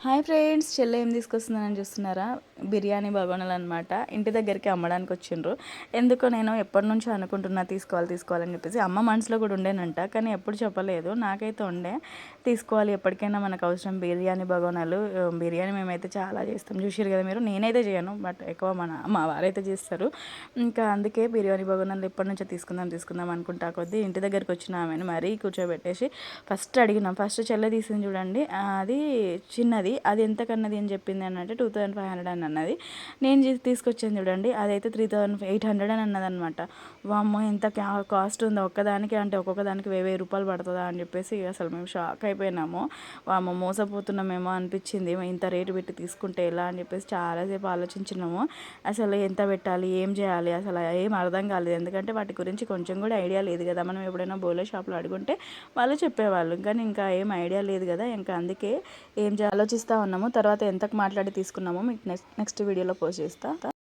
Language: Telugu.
హాయ్ ఫ్రెండ్స్ చెల్లె ఏం తీసుకొస్తుందని చూస్తున్నారా? బిర్యానీ బగోనలు అనమాట ఇంటి దగ్గరికి అమ్మడానికి వచ్చిండ్రు. ఎందుకో నేను ఎప్పటి నుంచో అనుకుంటున్నా తీసుకోవాలి తీసుకోవాలని చెప్పేసి. అమ్మ మనసులో కూడా ఉండేనంట కానీ ఎప్పుడు చెప్పలేదు. నాకైతే ఉండే. తీసుకోవాలి ఎప్పటికైనా మనకు అవసరం బిర్యానీ బగోనాలు బిర్యానీ మేమైతే చాలా చేస్తాం. చూసారు కదా మీరు? నేనైతే చేయను బట్ ఎక్కువ మన మా వారైతే చేస్తారు. ఇంకా అందుకే బిర్యానీ బగోనాలు ఎప్పటి నుంచో తీసుకుందాం తీసుకుందాం అనుకుంటా కొద్దీ ఇంటి దగ్గరికి వచ్చిన ఆమెను మరీ కూర్చోబెట్టేసి ఫస్ట్ అడిగినాం. ఫస్ట్ చెల్లె తీసింది చూడండి. అది చిన్నది. అది అది ఎంతకన్నది అని చెప్పింది అని అంటే టూ థౌజండ్ ఫైవ్ హండ్రెడ్ అని అన్నది. నేను తీసుకొచ్చాను చూడండి అదైతే త్రీ థౌజండ్ ఎయిట్ హండ్రెడ్ అని అన్నది అనమాట వామ్మో ఎంత కాస్ట్ ఉందో ఒక్కదానికి అంటే ఒక్కొక్క దానికి వెయ్యి రూపాయలు పడుతుందా అని చెప్పేసి అసలు మేము షాక్ అయిపోయినాము. వామ్మో మోసపోతున్నామేమో అనిపించింది ఇంత రేటు పెట్టి తీసుకుంటే ఎలా అని చెప్పేసి చాలాసేపు ఆలోచించినాము. అసలు ఎంత పెట్టాలి ఏం చేయాలి అసలు ఏం అర్థం కాలేదు. ఎందుకంటే వాటి గురించి కొంచెం కూడా ఐడియా లేదు కదా మనం ఎప్పుడైనా బోలో షాప్లో అడుగుంటే వాళ్ళు చెప్పేవాళ్ళు. కానీ ఇంకా ఏం ఐడియా లేదు కదా ఇంకా అందుకే ఏం ఆలోచిస్తూ ఉన్నాము. తర్వాత ఎంతకు మాట్లాడి తీసుకున్నామో మీకు నెక్స్ట్ నెక్స్ట్ వీడియోలో పోస్ట్ చేస్తా.